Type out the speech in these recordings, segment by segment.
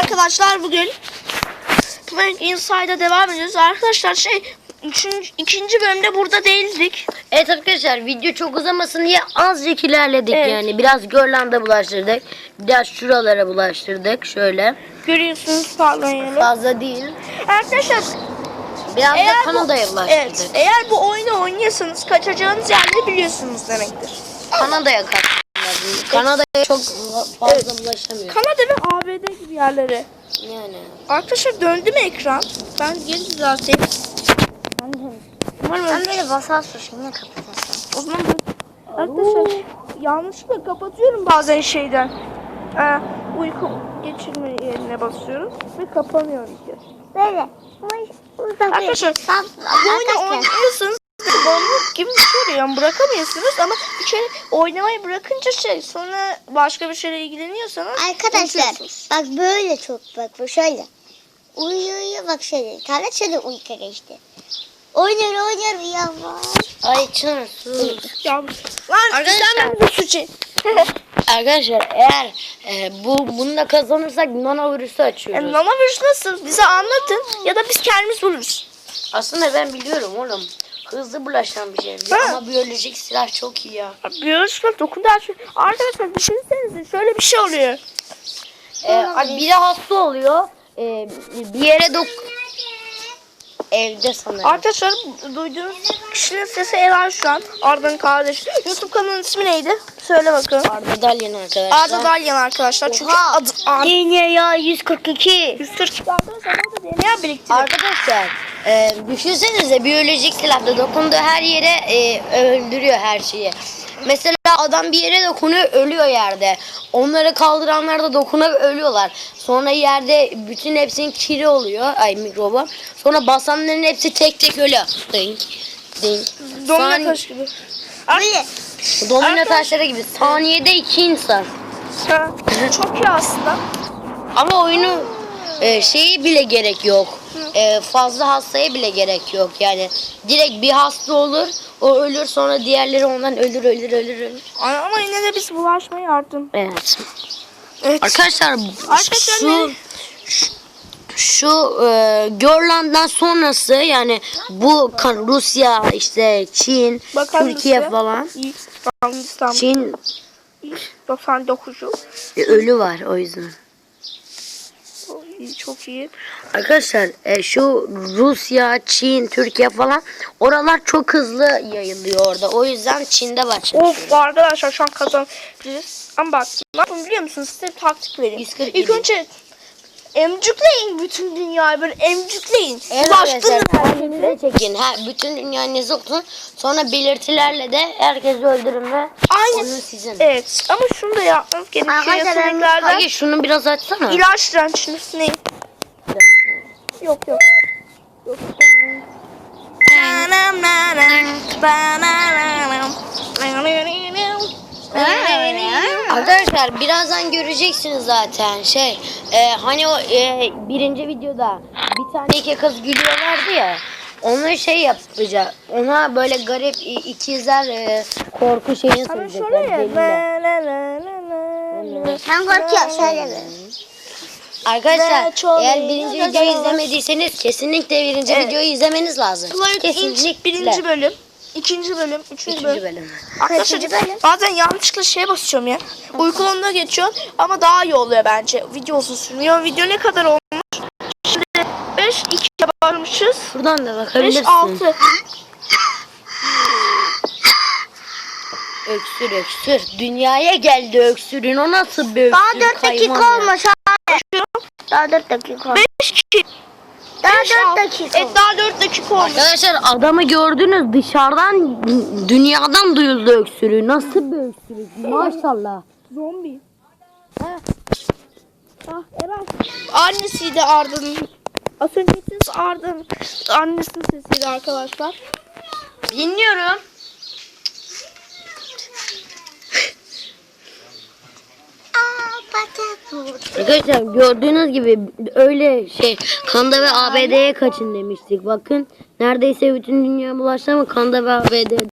Arkadaşlar bugün Plank Inside'a devam ediyoruz. Arkadaşlar şey üçüncü, ikinci bölümde burada değildik. Evet arkadaşlar video çok uzamasın diye azıcık ilerledik Evet. yani. Biraz Görland'a bulaştırdık. Biraz şuralara bulaştırdık şöyle. Görüyorsunuz parlayalım. Fazla değil. Arkadaşlar Biraz eğer da Kanada'ya evet, bulaştırdık. eğer bu oyunu oynuyorsanız kaçacağınız yerleri biliyorsunuz demektir. Kanada'ya lazım. Kanada'ya çok fazla bulaşamıyor. Kanada ve ABD gibi yerlere. Yani. Arkadaşlar döndü mü ekran? Ben geri düzelteyim. Umarım Ben böyle basarsın şimdi kapatasın. O zaman arkadaşlar yanlışlıkla kapatıyorum bazen şeyden. Ee, uyku geçirme yerine basıyorum ve kapanıyor video. Böyle. Arkadaşlar bu oyunu oynuyorsanız bağımlılık gibi bir şey oluyor. Yani bırakamıyorsunuz ama bir oynamayı bırakınca şey sonra başka bir şeyle ilgileniyorsanız Arkadaşlar bak böyle çok bak bu şöyle. Uyuyor uyuyor bak şöyle. Tablet şöyle uyku geçti. Oynuyor oynuyor uyuyamaz. Ay sus. Ya, lan Arkadaşlar- sen bir suçu. Arkadaşlar eğer e, bu bunu da kazanırsak nanovirüsü açıyoruz. Yani nanovirüs nasıl? Bize anlatın ya da biz kendimiz buluruz. Aslında ben biliyorum oğlum. Hızlı bulaşan bir şey. Ama biyolojik silah çok iyi ya. Biyolojik dokundu her şey. Arkadaşlar düşünsenize şöyle bir şey oluyor. Ee, abi biri hasta oluyor. Ee, bir yere dok... Evde sanırım. Arkadaşlar duyduğunuz kişinin sesi Eren şu an. Arda'nın kardeşi. YouTube kanalının ismi neydi? Söyle bakalım. Arda Dalyan arkadaşlar. Arda Dalyan arkadaşlar. Çünkü Oha. adı Arda. ya 142. 142 arkadaşlar orada DNA biriktirdi. Arkadaşlar e, düşünsenize biyolojik silahla dokunduğu her yere e, öldürüyor her şeyi. Mesela adam bir yere dokunuyor ölüyor yerde. Onları kaldıranlar da dokunup ölüyorlar. Sonra yerde bütün hepsinin kiri oluyor. Ay mikrobu. Sonra basanların hepsi tek tek ölüyor. Ding ding. Domino taş gibi. Böyle. Domino taşları gibi. Saniyede iki insan. Çok iyi aslında. Ama oyunu e, şeyi bile gerek yok. E, fazla hastaya bile gerek yok. Yani direkt bir hasta olur, o ölür sonra diğerleri ondan ölür ölür ölür ölür. Ama yine de biz bulaşmaya yardım. Evet. Evet. Arkadaşlar Arkadaşlar şu şu, şu e, Görland'dan sonrası yani bu kan- Rusya işte Çin, Bakalım Türkiye Rusya. falan. Hindistan. Çin İyi. 99'u. e, ölü var o yüzden. İyi, Çok iyi. Arkadaşlar e, şu Rusya, Çin, Türkiye falan oralar çok hızlı yayılıyor orada. O yüzden Çin'de başladı. Of arkadaşlar şu an kazanabiliriz. Ama bak ne yapın biliyor musunuz? Size bir taktik vereyim. 140 İlk önce emcükleyin bütün dünyayı böyle emcükleyin. Evet Ulaştırın herkese. çekin. Ha, bütün dünyanızı okutun. Sonra belirtilerle de herkesi öldürün ve Aynen. onu sizin. Evet ama şunu da yapmanız gerekiyor Arkadaşlar, yeteneklerden. Hayır şunu biraz açsana. İlaç dirençinin üstüne. Yok yok. Yok. Arkadaşlar birazdan göreceksiniz zaten şey e, hani o e, birinci videoda bir tane iki kız gülüyorlardı ya onu şey yapacak ona böyle garip ikizler e, korku şeyini Ama söyleyecekler. Ben korkuyorum şöyle böyle. Arkadaşlar eğer birinci videoyu izlemediyseniz kesinlikle birinci videoyu izlemeniz lazım. Kesinlikle. Inc. birinci bölüm. İkinci bölüm. Üçüncü bölüm. bölüm. Arkadaşlar bölüm? bazen yanlışlıkla şeye basıyorum ya. Uykulunda geçiyor ama daha iyi oluyor bence. Video uzun sürmüyor. Video ne kadar olmuş? Şimdi 5 2 varmışız. Şuradan da 5 bakabilirsin. 6. Öksür öksür. Dünyaya geldi öksürün. O nasıl bir öksür? Daha 4 dakika olmuş. Daha 4 dakika olmuş. 5 2. Daha 4 dakika Evet daha 4 dakika olmuş. Arkadaşlar adamı gördünüz dışarıdan dünyadan duyuldu öksürüğü. Nasıl bir öksürük? Maşallah. Zombi. Ah Eren. Annesiydi Arda'nın. Az önce siz Arda'nın annesinin sesiydi arkadaşlar. Dinliyorum. Aa patakut. Arkadaşlar gördüğünüz gibi öyle şey Kanda ve ABD'ye kaçın demiştik. Bakın neredeyse bütün dünya bulaştı ama Kanda ve ABD'de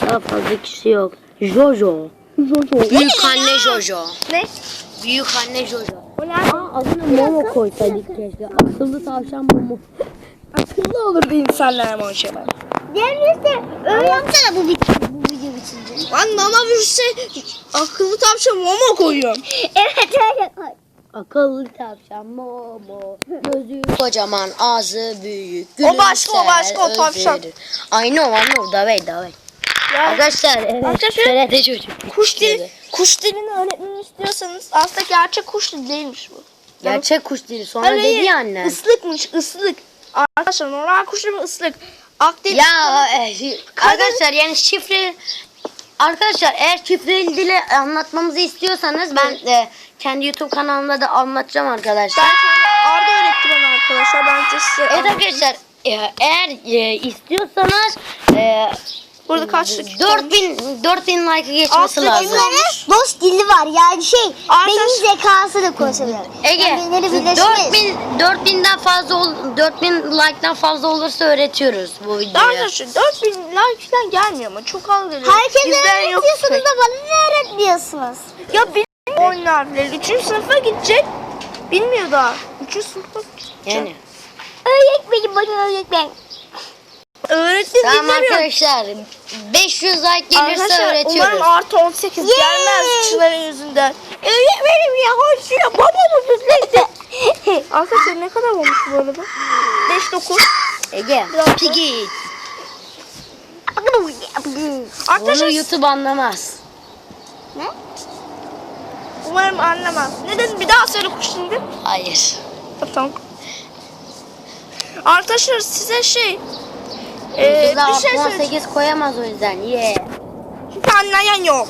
daha fazla kişi yok. Jojo. Jojo. Büyük anne Jojo. Ne? Büyük anne Jojo. Aa, adını Momo koysaydık keşke. Akıllı tavşan Momo. Akıllı olurdu insanlar ama o şeyler. Gelmişse bu video, bu video bitince. Lan mama bir şey akıllı tavşan mama koyuyorum. Evet öyle koy. Akıllı tavşan Momo. Gözü kocaman, ağzı büyük. O başka, o gülümser, başka, o tavşan. I know, I know. Davay, davay. Ya, Arkadaşlar, evet. Arkadaşlar, TRT çocuk. kuş dili, kuş dilini öğretmeni istiyorsanız aslında gerçek kuş dili değilmiş bu. Gerçek kuş dili. Sonra Hayır, dedi ya anne. Islıkmış ıslık. Arkadaşlar normal kuş dili ıslık. Akdeniz. Ya e, arkadaşlar yani şifre Arkadaşlar eğer şifreli dili anlatmamızı istiyorsanız ben e, kendi YouTube kanalımda da anlatacağım arkadaşlar. Ben Arda öğretti bana arkadaşlar. Ben size Evet arkadaşlar e, eğer e, istiyorsanız e, Burada kaçlık? 4000 4000 like geçmesi Altı lazım. olmuş. Boş dili var yani şey Arkadaş- beyin zekası da konuşuyor. Ege Yani beyinleri birleşmiş. 4000 4000'den fazla ol, 4000 like'dan fazla olursa öğretiyoruz bu videoyu. Arkadaşlar 4000 like falan gelmiyor ama çok az geliyor. Herkese öğretiyorsunuz da bana ne öğretmiyorsunuz? Ya benim oyun harfleri 3. sınıfa gidecek. Bilmiyor daha. 3. sınıfa gidecek. Yani. Öğretmeyin bana öğretmeyin. Öğretmen Tamam dinlemiyor. arkadaşlar 500 like gelirse Arkadaşlar öğretiyoruz. umarım artı 18 gelmez Çınar'ın yüzünden. Öğretmenim ya hoşçuyla baba mı sürekli? Arkadaşlar ne kadar olmuş bu arada? 5 9. Ege. Pigi. Bunu Arkadaşlar YouTube anlamaz. Ne? umarım anlamaz. Ne dedin bir daha söyle kuş şimdi. Hayır. Tamam. Arkadaşlar size şey ee, Kızlar bir şey söyleyeceğim. 18 koyamaz o yüzden. Ye. Çünkü anlayan yok.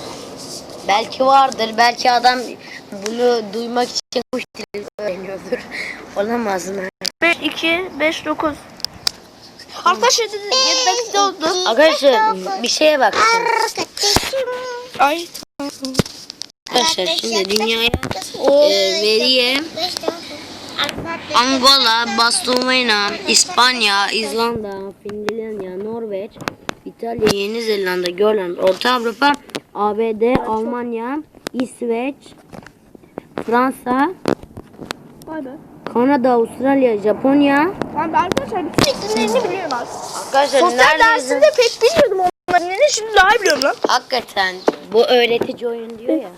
Belki vardır. Belki adam bunu duymak için kuş dili öğreniyordur. Olamaz mı? 5 2 5 9. Arkadaşlar 7 dakika oldu. Arkadaşlar bir şeye bakın. Ay. Arkadaşlar şimdi dünyaya e, veriye Angola, Bostovena, İspanya, İzlanda, Finlandiya, Norveç, İtalya, Yeni Zelanda, Grönland, Orta Avrupa, ABD, Almanya, İsveç, Fransa, Vay be. Kanada, Avustralya, Japonya. Arkadaşlar bütün isimlerini biliyorum aslında. Arkadaşlar Sosyal dersinde pek bilmiyordum onların ne şimdi daha iyi biliyorum lan. Hakikaten bu öğretici oyun diyor ya.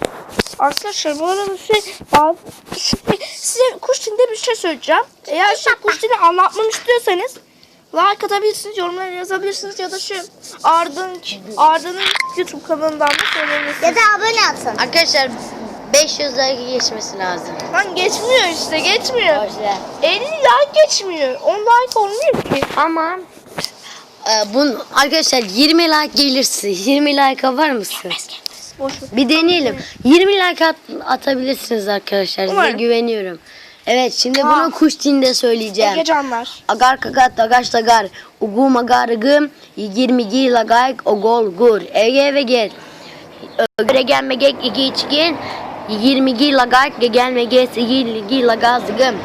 Arkadaşlar bu arada şey, bazı, şimdi size kuş dilinde bir şey söyleyeceğim. Eğer şey kuş dilini anlatmamı istiyorsanız like atabilirsiniz, yorumlara yazabilirsiniz ya da şu Arda'nın Arda'nın YouTube kanalından da söyleyebilirsiniz. Ya da abone atın. Arkadaşlar 500 like geçmesi lazım. Lan geçmiyor işte geçmiyor. Boşver. 50 like geçmiyor. 10 like olmuyor ki. Ama e, bun arkadaşlar 20 like gelirse 20 like var mısın? Boş ver. Bir deneyelim. 20 like at, atabilirsiniz arkadaşlar. Size Umarım. güveniyorum. Evet şimdi Tamam. bunu kuş dilinde söyleyeceğim. Ege canlar. Agar kagat tagaş tagar. Ugu magar gım. Yigirmi gi lagayk ogol gur. Ege ve gel. Ögre gelme gek iki içkin. Yigirmi gi lagayk ge gelme ge sigil gi lagaz gım.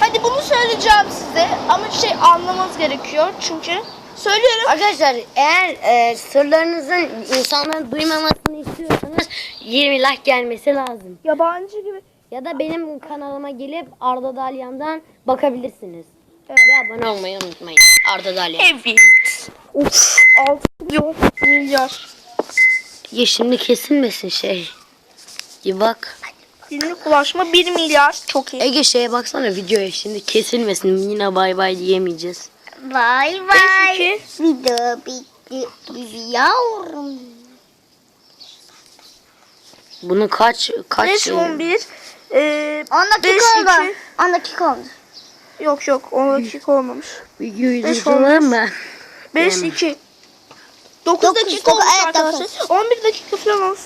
Hadi bunu söyleyeceğim size ama şey anlamanız gerekiyor çünkü söylüyorum. Arkadaşlar eğer e, sırlarınızın insanların duymamasını istiyorsanız 20 like gelmesi lazım. Yabancı gibi. Ya da benim kanalıma gelip Arda Dalyan'dan bakabilirsiniz. Evet. Ve abone olmayı unutmayın. Arda Dalyan. Evet. Uf 6 milyon milyar. Ya şimdi kesilmesin şey. Bir bak. Günlük ulaşma 1 milyar. Çok iyi. Ege şeye baksana videoya şimdi kesilmesin. Yine bay bay diyemeyeceğiz. Bay bay. Video bitti. Yavrum. Bunu kaç kaç 5 11 eee 10 Beş, dakika oldu. iki. 10 dakika oldu. yok yok 10 dakika olmamış. videoyu Beş durduralım mı? 5 Değil mi? 2 9 Dokuz dakika olmuş evet, arkadaşlar. 11 dakika falan olsun.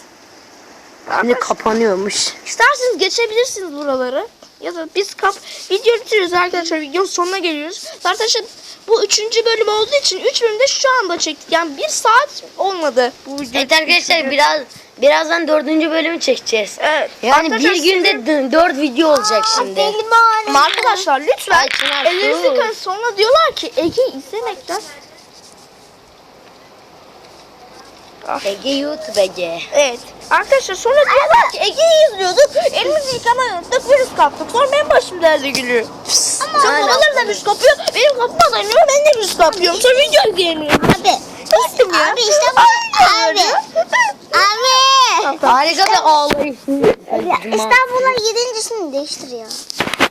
Şimdi kapanıyormuş. İsterseniz geçebilirsiniz buraları. Ya da biz kap video bitiriyoruz arkadaşlar. Videonun sonuna geliyoruz. Arkadaşlar bu üçüncü bölüm olduğu için 3 bölümde şu anda çektik. Yani bir saat olmadı bu video. Evet arkadaşlar biraz birazdan dördüncü bölümü çekeceğiz. Evet. Yani bir günde sizin- dört video olacak şimdi. Ama arkadaşlar lütfen Ay, Çınar, elinizi yıkayın. Sonra diyorlar ki Ege izlemekten Ege YouTube Ege. Evet. Arkadaşlar sonra diyorlar ki Ege'yi izliyorduk. Elimizi yıkamayı unuttuk. Virüs kaptık. Sonra benim başım derde gülüyor. Ama Aynen. babaları da virüs kapıyor. Benim kapıma dayanıyor. Ben de virüs kapıyorum. Sonra video izleyemiyorum. Abi. Nasıl ya? Abi işte bu. Abi. Abi. Harika bir ağlayışın. İstanbul'a yedincisini değiştiriyor.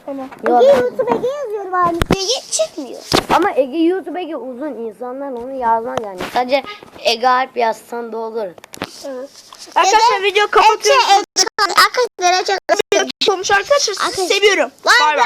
Tamam. Ege YouTube Ege yazıyorum abi. Ege çıkmıyor. Ama Ege YouTube Ege uzun insanlar onu yazmaz yani. Sadece Ege Alp yazsan da olur. Evet. Arkadaşlar video kapatıyoruz. Arkadaşlar çok olmuş arkadaşlar. Sizi seviyorum. Bay bay.